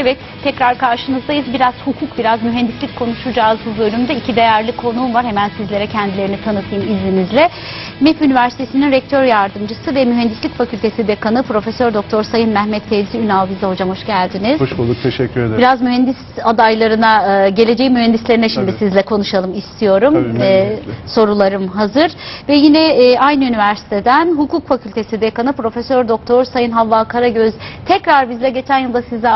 Evet, tekrar karşınızdayız. Biraz hukuk, biraz mühendislik konuşacağız bu bölümde. İki değerli konuğum var. Hemen sizlere kendilerini tanıtayım izninizle. MEP Üniversitesi'nin rektör yardımcısı ve Mühendislik Fakültesi Dekanı Profesör Doktor Sayın Mehmet Tevzi Ünal bize hocam hoş geldiniz. Hoş bulduk, teşekkür ederim. Biraz mühendis adaylarına, e, geleceğin mühendislerine şimdi Tabii. sizle konuşalım istiyorum. Tabii, E, memnuniyetle. sorularım hazır. Ve yine e, aynı üniversiteden Hukuk Fakültesi Dekanı Profesör Doktor Sayın Havva Karagöz tekrar bizle geçen yılda sizi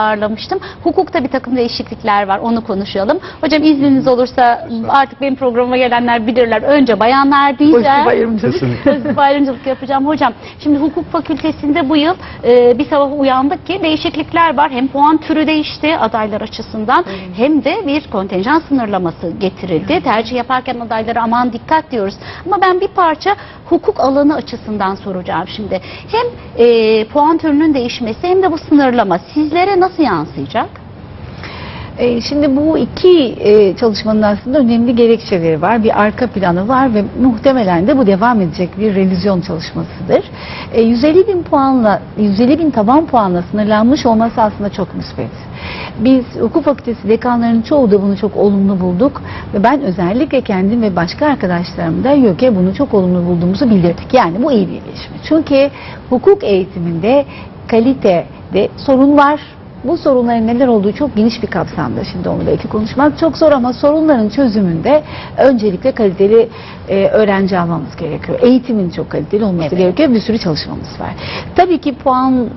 ağırlamıştım. Hukukta bir takım değişiklikler var. Onu konuşalım. Hocam izniniz olursa artık benim programa gelenler bilirler. Önce bayanlar diyeceğim. Pozitif ayrımcılık. Pozitif ayrımcılık yapacağım hocam. Şimdi hukuk fakültesinde bu yıl e, bir sabah uyandık ki değişiklikler var. Hem puan türü değişti adaylar açısından hem de bir kontenjan sınırlaması getirildi. Tercih yaparken adaylara aman dikkat diyoruz. Ama ben bir parça hukuk alanı açısından soracağım şimdi. Hem e, puan türünün değişmesi hem de bu sınırlama sizlere nasıl yansıyacak? E, Şimdi bu iki e, çalışmanın aslında önemli gerekçeleri var. Bir arka planı var ve muhtemelen de bu devam edecek bir revizyon çalışmasıdır. E, 150 bin puanla, 150 bin taban puanla sınırlanmış olması aslında çok müspet. Biz hukuk fakültesi dekanlarının çoğu da bunu çok olumlu bulduk ve ben özellikle kendim ve başka arkadaşlarım da YÖK'e bunu çok olumlu bulduğumuzu bildirdik. Yani bu iyi bir gelişme. Çünkü hukuk eğitiminde kalitede sorun var. Bu sorunların neler olduğu çok geniş bir kapsamda. Şimdi onu belki konuşmak çok zor ama sorunların çözümünde öncelikle kaliteli e, öğrenci almamız gerekiyor. Eğitimin çok kaliteli olması Evet. gerekiyor. Bir sürü çalışmamız var. Tabii ki puan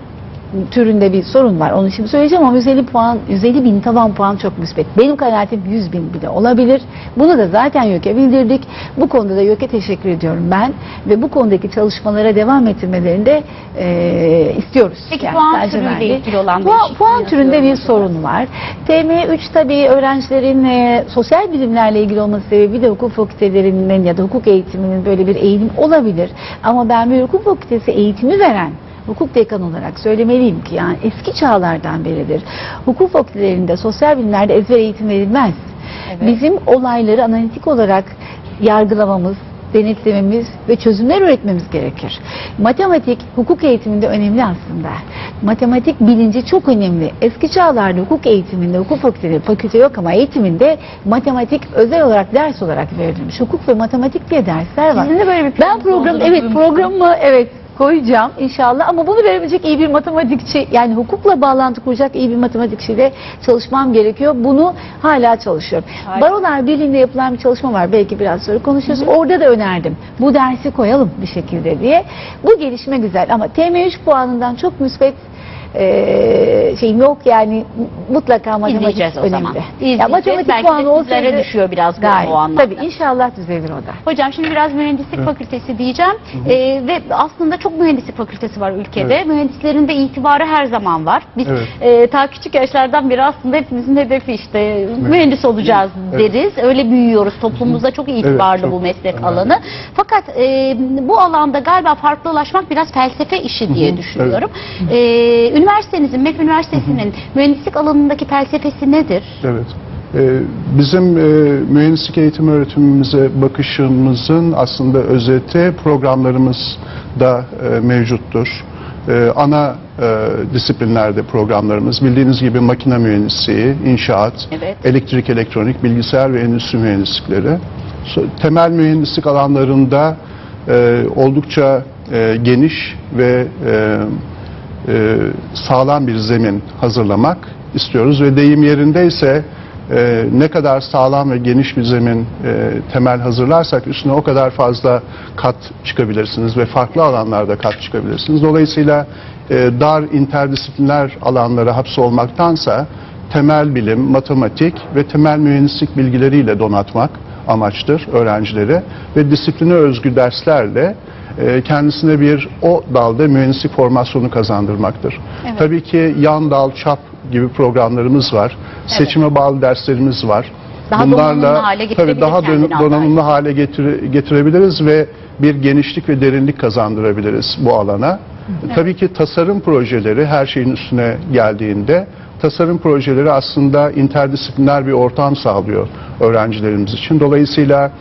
türünde bir sorun var. Onu şimdi söyleyeceğim ama 150 puan, 150 bin taban puan çok müspet. Benim kanaatim 100 bin bile olabilir. Bunu da zaten YÖK'e bildirdik. Bu konuda da YÖK'e teşekkür ediyorum ben. Ve bu konudaki çalışmalara devam ettirmelerini de e, istiyoruz. Peki puan sadece türüyle ilgili olan puan, değişikliği puan türünde bir sorun var. TM3 tabii öğrencilerin e, sosyal bilimlerle ilgili olması sebebiyle hukuk fakültelerinin ya da hukuk eğitiminin böyle bir eğilim olabilir. Ama ben bir hukuk fakültesi eğitimi veren hukuk dekanı olarak söylemeliyim ki yani eski çağlardan beridir. Hukuk fakültelerinde sosyal bilimlerde ezber eğitim verilmez. Evet. Bizim olayları analitik olarak yargılamamız, denetlememiz ve çözümler üretmemiz gerekir. Matematik hukuk eğitiminde önemli aslında. Matematik bilinci çok önemli. Eski çağlarda hukuk eğitiminde, hukuk fakülteleri, fakülte yok ama eğitiminde matematik özel olarak ders olarak verilmiş. Hukuk ve matematik diye dersler var. Sizin de böyle bir Ben planınız program olduğunu evet programımı evet koyacağım inşallah ama bunu verebilecek iyi bir matematikçi yani hukukla bağlantı kuracak iyi bir matematikçiyle çalışmam gerekiyor. Bunu hala çalışıyorum. Harika. Barolar Birliği'nde yapılan bir çalışma var. Belki biraz sonra konuşuruz. Orada da önerdim. Bu dersi koyalım bir şekilde diye. Bu gelişme güzel ama TM3 puanından çok müspet eee şeyim yok yani mutlaka matematik İzleyeceğiz o önemli. zaman. Ya İzleyeceğiz. matematik Belki puanı olsaydı düşüyor biraz iyi. o anlamda. Tabii inşallah düzelir o da. Hocam şimdi biraz mühendislik fakültesi diyeceğim Ee, ve aslında çok mühendislik fakültesi var ülkede. Evet. Mühendislerin de itibarı her zaman var. Biz Evet. e, ta küçük yaşlardan beri aslında hepimizin hedefi işte mühendis olacağız Evet. deriz. Öyle büyüyoruz. Toplumumuzda çok itibarlı çok bu meslek önemli. alanı. Fakat e, bu alanda galiba farklılaşmak biraz felsefe işi diye düşünüyorum. Ee, üniversitenizin, MEF Üniversitesi'nin mühendislik alanındaki felsefesi nedir? Evet. Ee, Bizim e, mühendislik eğitim öğretimimize bakışımızın aslında özeti programlarımızda e, mevcuttur. E, Ana e, disiplinlerde programlarımız bildiğiniz gibi makine mühendisliği, inşaat, Evet. elektrik, elektronik, bilgisayar ve endüstri mühendislikleri. Temel mühendislik alanlarında e, oldukça e, geniş ve e, e, sağlam bir zemin hazırlamak istiyoruz ve deyim yerindeyse e, ne kadar sağlam ve geniş bir zemin e, temel hazırlarsak üstüne o kadar fazla kat çıkabilirsiniz ve farklı alanlarda kat çıkabilirsiniz. Dolayısıyla e, dar interdisipliner alanlara hapsolmaktansa temel bilim, matematik ve temel mühendislik bilgileriyle donatmak amaçtır öğrencileri ve disipline özgü derslerle kendisine bir o dalda mühendislik formasyonu kazandırmaktır. Evet. Tabii ki yan dal, çap gibi programlarımız var. Seçime bağlı derslerimiz var. Daha hale tabii daha donanımlı hale getire- getirebiliriz ve bir genişlik ve derinlik kazandırabiliriz bu alana. Tabii ki tasarım projeleri her şeyin üstüne geldiğinde tasarım projeleri aslında interdisipliner bir ortam sağlıyor öğrencilerimiz için. Dolayısıyla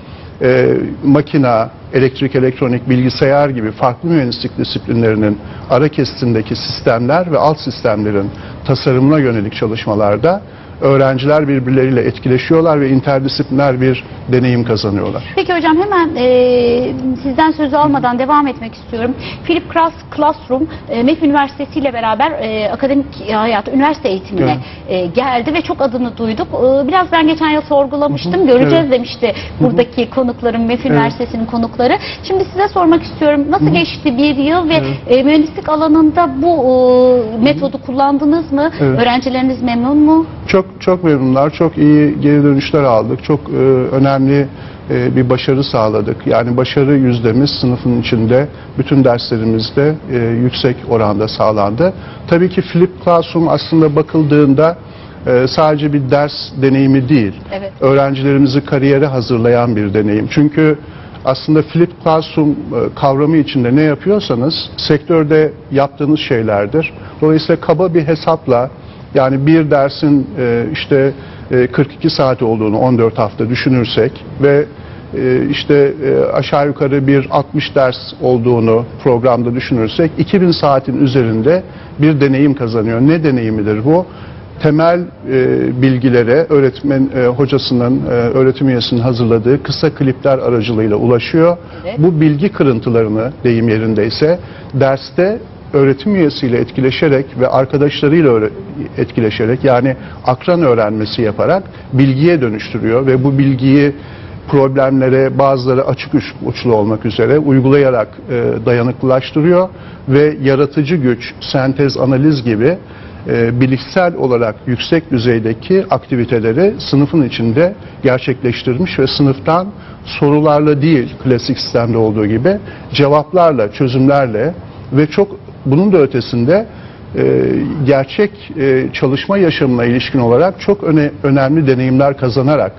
e, makina, elektrik, elektronik, bilgisayar gibi farklı mühendislik disiplinlerinin ara kesitindeki sistemler ve alt sistemlerin tasarımına yönelik çalışmalarda öğrenciler birbirleriyle etkileşiyorlar ve interdisipliner bir deneyim kazanıyorlar. Peki hocam hemen e, sizden sözü almadan devam etmek istiyorum. Philip Klass Classroom e, MEF Üniversitesi ile beraber e, akademik hayatı, üniversite eğitimine e, geldi ve çok adını duyduk. E, biraz ben geçen yıl sorgulamıştım. Göreceğiz Evet. demişti buradaki konuklarım, MEF Evet. Üniversitesi'nin konukları. Şimdi size sormak istiyorum. Nasıl geçti bir yıl ve e, mühendislik alanında bu e, metodu kullandınız mı? Evet. Öğrencileriniz memnun mu? Çok çok memnunlar, çok iyi geri dönüşler aldık, çok e, önemli e, bir başarı sağladık. Yani başarı yüzdemiz sınıfın içinde bütün derslerimizde e, yüksek oranda sağlandı. Tabii ki Flip Classroom aslında bakıldığında e, sadece bir ders deneyimi değil, Evet. öğrencilerimizi kariyere hazırlayan bir deneyim. Çünkü aslında Flip Classroom e, kavramı içinde ne yapıyorsanız sektörde yaptığınız şeylerdir. Dolayısıyla kaba bir hesapla yani bir dersin e, işte e, 42 saat olduğunu 14 hafta düşünürsek ve e, işte e, aşağı yukarı bir 60 ders olduğunu programda düşünürsek 2000 saatin üzerinde bir deneyim kazanıyor. Ne deneyimidir bu? temel e, bilgilere öğretmen hocasının, öğretim üyesinin hazırladığı kısa klipler aracılığıyla ulaşıyor. Evet. Bu bilgi kırıntılarını deyim yerindeyse derste öğretim üyesiyle etkileşerek ve arkadaşlarıyla etkileşerek yani akran öğrenmesi yaparak bilgiye dönüştürüyor ve bu bilgiyi problemlere bazıları açık uç- uçlu olmak üzere uygulayarak e, dayanıklılaştırıyor ve yaratıcı güç, sentez, analiz gibi e, bilişsel olarak yüksek düzeydeki aktiviteleri sınıfın içinde gerçekleştirmiş ve sınıftan sorularla değil klasik sistemde olduğu gibi cevaplarla, çözümlerle ve çok bunun da ötesinde e, gerçek e, çalışma yaşamına ilişkin olarak çok öne, önemli deneyimler kazanarak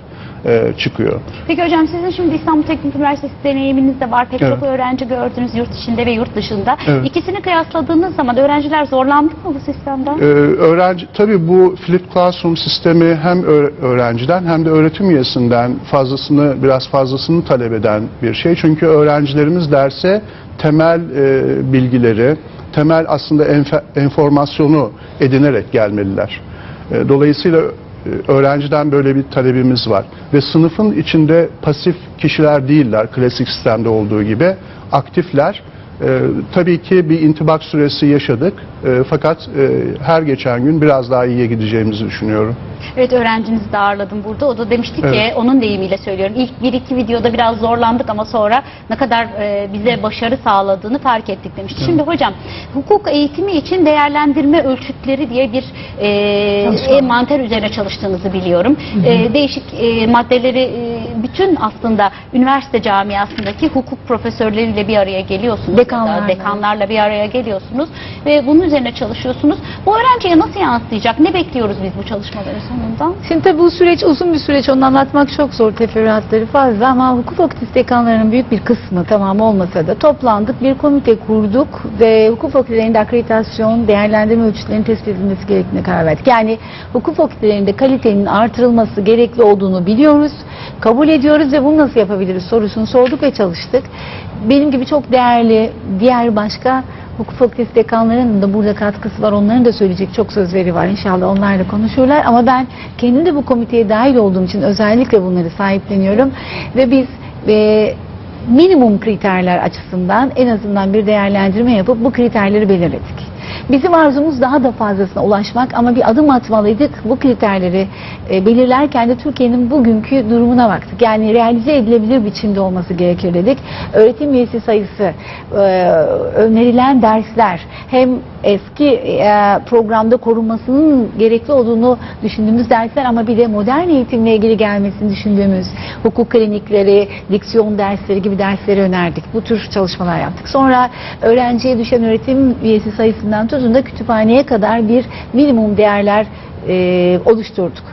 e, çıkıyor. Peki hocam sizin şimdi İstanbul Teknik Üniversitesi deneyiminiz de var. Pek Evet. çok öğrenci gördünüz yurt içinde ve yurt dışında. Evet. İkisini kıyasladığınız zaman öğrenciler zorlandı mı bu sistemden? Ee, öğrenci tabii bu Flip Classroom sistemi hem öğ- öğrenciden hem de öğretim üyesinden fazlasını biraz fazlasını talep eden bir şey. Çünkü öğrencilerimiz derse temel e, bilgileri, temel aslında enformasyonu edinerek gelmeliler. E, dolayısıyla e, öğrenciden böyle bir talebimiz var ve sınıfın içinde pasif kişiler değiller klasik sistemde olduğu gibi aktifler. Ee, tabii ki bir intibak süresi yaşadık Ee, fakat e, her geçen gün biraz daha iyiye gideceğimizi düşünüyorum. Evet öğrencinizi de ağırladım burada. O da demişti ki Evet. onun deyimiyle söylüyorum. İlk bir iki videoda biraz zorlandık ama sonra ne kadar e, bize başarı sağladığını fark ettik demişti. Şimdi hocam hukuk eğitimi için değerlendirme ölçütleri diye bir e, Çalışma. envanter üzerine çalıştığınızı biliyorum. E, değişik e, maddeleri e, bütün aslında üniversite camiasındaki hukuk profesörleriyle bir araya geliyorsunuz. Dekanlarla. Dekanlarla bir araya geliyorsunuz ve bunun üzerine çalışıyorsunuz. Bu öğrenciye nasıl yansıyacak? Ne bekliyoruz biz bu çalışmaların sonunda? Şimdi tabii bu süreç uzun bir süreç. Onu anlatmak çok zor. Teferruatları fazla ama hukuk fakültesi dekanlarının büyük bir kısmı tamamı olmasa da toplandık. Bir komite kurduk ve hukuk fakültelerinde akreditasyon, değerlendirme ölçütlerinin tespit edilmesi gerektiğine karar verdik. Yani hukuk fakültelerinde kalitenin artırılması gerekli olduğunu biliyoruz. Kabul ediyoruz ve bunu nasıl yapabiliriz sorusunu sorduk ve çalıştık. Benim gibi çok değerli diğer başka hukuk fakültesi dekanlarının da burada katkısı var. Onların da söyleyecek çok sözleri var. İnşallah onlarla konuşurlar. Ama ben kendim de bu komiteye dahil olduğum için özellikle bunları sahipleniyorum. Ve biz e, minimum kriterler açısından en azından bir değerlendirme yapıp bu kriterleri belirledik. Bizim arzumuz daha da fazlasına ulaşmak ama bir adım atmalıydık. Bu kriterleri e, belirlerken de Türkiye'nin bugünkü durumuna baktık. Yani realize edilebilir biçimde olması gerekir dedik. Öğretim üyesi sayısı, e, önerilen dersler hem eski e, programda korunmasının gerekli olduğunu düşündüğümüz dersler ama bir de modern eğitimle ilgili gelmesini düşündüğümüz hukuk klinikleri, diksiyon dersleri gibi dersleri önerdik. Bu tür çalışmalar yaptık. Sonra öğrenciye düşen öğretim üyesi sayısından tutun da kütüphaneye kadar bir minimum değerler e, oluşturduk.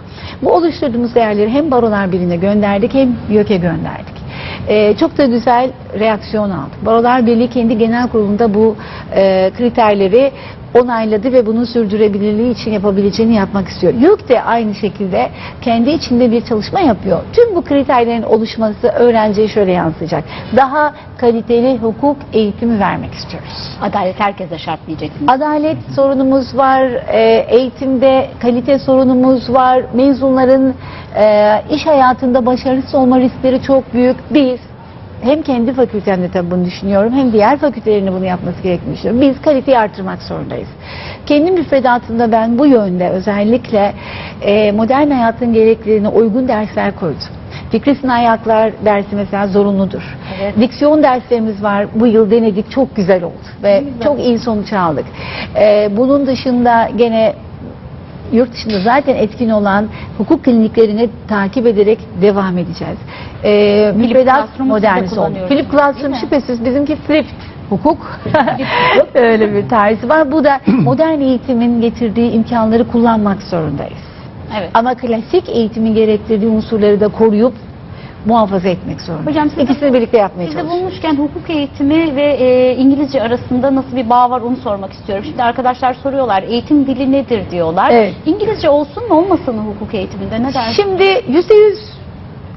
Bu oluşturduğumuz değerleri hem Barolar Birliği'ne gönderdik hem YÖK'e gönderdik. Ee, çok da güzel reaksiyon aldık. Barolar Birliği kendi genel kurulunda bu e, kriterleri onayladı ve bunun sürdürebilirliği için yapabileceğini yapmak istiyor. YÖK de aynı şekilde kendi içinde bir çalışma yapıyor. Tüm bu kriterlerin oluşması öğrenciye şöyle yansıyacak. Daha kaliteli hukuk eğitimi vermek istiyoruz. Adalet herkese şart diyeceksiniz. Adalet sorunumuz var, e, eğitimde kalite sorunumuz var, mezunların e, iş hayatında başarısız olma riskleri çok büyük. Biz hem kendi fakültemde tabii bunu düşünüyorum hem diğer fakültelerin bunu yapması gerektiğini düşünüyorum. Biz kaliteyi artırmak zorundayız. Kendi müfredatımda ben bu yönde özellikle e, modern hayatın gereklerine uygun dersler koydum. Fikri Sinayaklar dersi mesela zorunludur. Evet. Diksiyon derslerimiz var. Bu yıl denedik. Çok güzel oldu. Ve güzel. çok iyi sonuç aldık. Ee, bunun dışında gene yurt dışında zaten etkin olan hukuk kliniklerini takip ederek devam edeceğiz. Ee, müfredat Classroom'u siz de modernize oldu. Philip Classroom şüphesiz bizimki flipped hukuk. Öyle bir tarzı var. Bu da modern eğitimin getirdiği imkanları kullanmak zorundayız. Evet. Ama klasik eğitimin gerektirdiği unsurları da koruyup muhafaza etmek zorundayız. Hocam siz de- İkisini birlikte yapmaya Siz de çalışıyoruz. bulmuşken hukuk eğitimi ve e, İngilizce arasında nasıl bir bağ var onu sormak istiyorum. Şimdi arkadaşlar soruyorlar eğitim dili nedir diyorlar. Evet. İngilizce olsun mu olmasın mı hukuk eğitiminde ne dersiniz? Şimdi yüzde yüz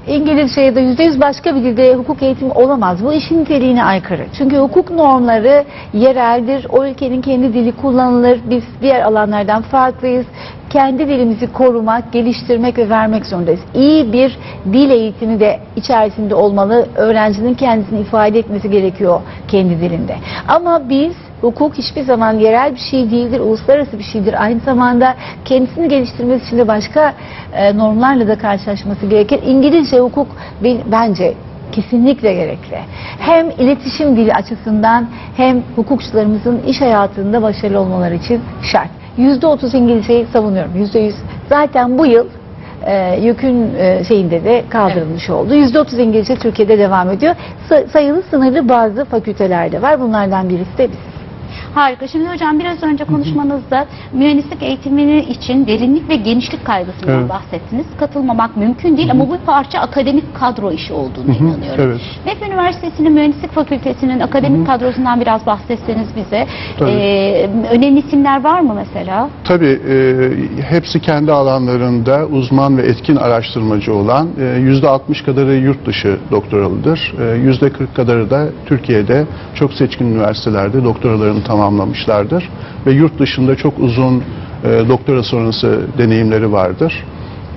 İngilizce ya da yüzde yüz başka bir dilde hukuk eğitimi olamaz. Bu işin niteliğine aykırı. Çünkü hukuk normları yereldir. O ülkenin kendi dili kullanılır. Biz diğer alanlardan farklıyız. Kendi dilimizi korumak, geliştirmek ve vermek zorundayız. İyi bir dil eğitimi de içerisinde olmalı. Öğrencinin kendisini ifade etmesi gerekiyor kendi dilinde. Ama biz Hukuk hiçbir zaman yerel bir şey değildir, uluslararası bir şeydir. Aynı zamanda kendisini geliştirmesi için de başka e, normlarla da karşılaşması gerekir. İngilizce hukuk ben- bence kesinlikle gerekli. Hem iletişim dili açısından hem hukukçularımızın iş hayatında başarılı olmaları için şart. Yüzde otuz İngilizceyi savunuyorum. Yüzde yüz. Zaten bu yıl e, yükün e, şeyinde de kaldırılmış oldu. Yüzde otuz İngilizce Türkiye'de devam ediyor. Sa- sayılı sınırlı bazı fakültelerde var. Bunlardan birisi de biz. Harika. Şimdi hocam biraz önce konuşmanızda mühendislik eğitimini için derinlik ve genişlik kaygısından Evet. bahsettiniz. Katılmamak mümkün değil ama bu parça akademik kadro işi olduğunu Hı hı, inanıyorum. evet. MEF Üniversitesi'nin mühendislik fakültesinin akademik kadrosundan biraz bahsetseniz bize. Tabii. Ee, önemli isimler var mı mesela? Tabii e, hepsi kendi alanlarında uzman ve etkin araştırmacı olan e, %60 kadarı yurt dışı doktoralıdır. E, %40 kadarı da Türkiye'de çok seçkin üniversitelerde doktoralarını tamamlamışlardır. Ve yurt dışında çok uzun e, doktora sonrası deneyimleri vardır.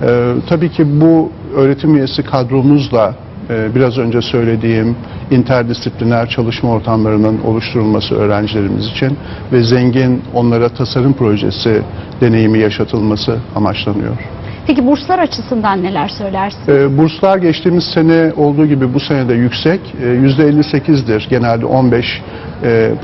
E, tabii ki bu öğretim üyesi kadromuzla e, biraz önce söylediğim interdisipliner çalışma ortamlarının oluşturulması öğrencilerimiz için ve zengin onlara tasarım projesi deneyimi yaşatılması amaçlanıyor. Peki burslar açısından neler söylersiniz? E, burslar geçtiğimiz sene olduğu gibi bu sene de yüksek. E, %58'dir genelde 15 e,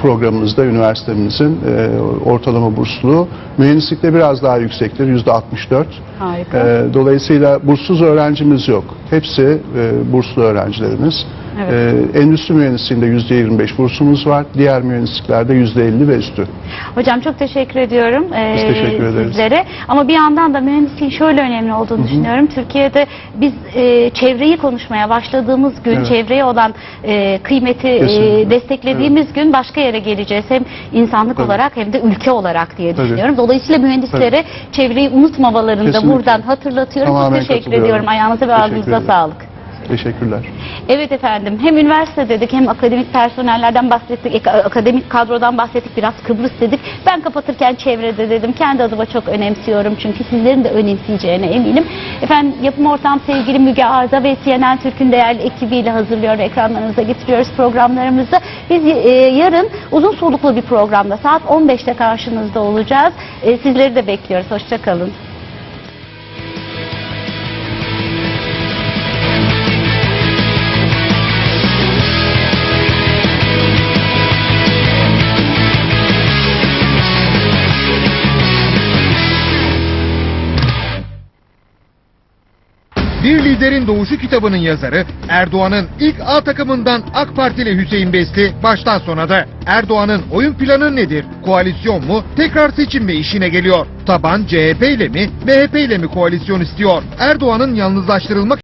programımızda üniversitemizin e, ortalama bursluğu. Mühendislikte biraz daha yüksektir %64. Harika. E, dolayısıyla burssuz öğrencimiz yok. Hepsi e, burslu öğrencilerimiz. Evet. E, endüstri mühendisliğinde %25 bursumuz var. Diğer mühendisliklerde %50 ve üstü. Hocam çok teşekkür ediyorum ee, Biz teşekkür ederiz. sizlere. Ama bir yandan da mühendisliğin şöyle önemli olduğunu düşünüyorum. Türkiye'de biz e, çevreyi konuşmaya başladığımız gün, Evet. çevreye olan e, kıymeti e, desteklediğimiz gün başka yere geleceğiz. Hem insanlık Tabii. olarak hem de ülke olarak diye Tabii. düşünüyorum. Dolayısıyla mühendislere çevreyi unutmamalarını da buradan hatırlatıyorum. Tamamen çok teşekkür ediyorum. Ayağınıza ve ağzınıza sağlık. Teşekkürler. Evet efendim hem üniversite dedik hem akademik personellerden bahsettik, akademik kadrodan bahsettik, biraz Kıbrıs dedik. Ben kapatırken çevrede dedim. Kendi adıma çok önemsiyorum çünkü sizlerin de önemseyeceğine eminim. Efendim yapım ortam sevgili Müge Arda ve CNN Türk'ün değerli ekibiyle hazırlıyor ve ekranlarınıza getiriyoruz programlarımızı. Biz e, yarın uzun soluklu bir programda saat 15'te karşınızda olacağız. E, sizleri de bekliyoruz. Hoşçakalın. Bir Liderin Doğuşu kitabının yazarı Erdoğan'ın ilk A takımından AK Partili Hüseyin Besli baştan sona da Erdoğan'ın oyun planı nedir? Koalisyon mu? Tekrar seçim mi işine geliyor? Taban CHP ile mi? MHP ile mi koalisyon istiyor? Erdoğan'ın yalnızlaştırılmak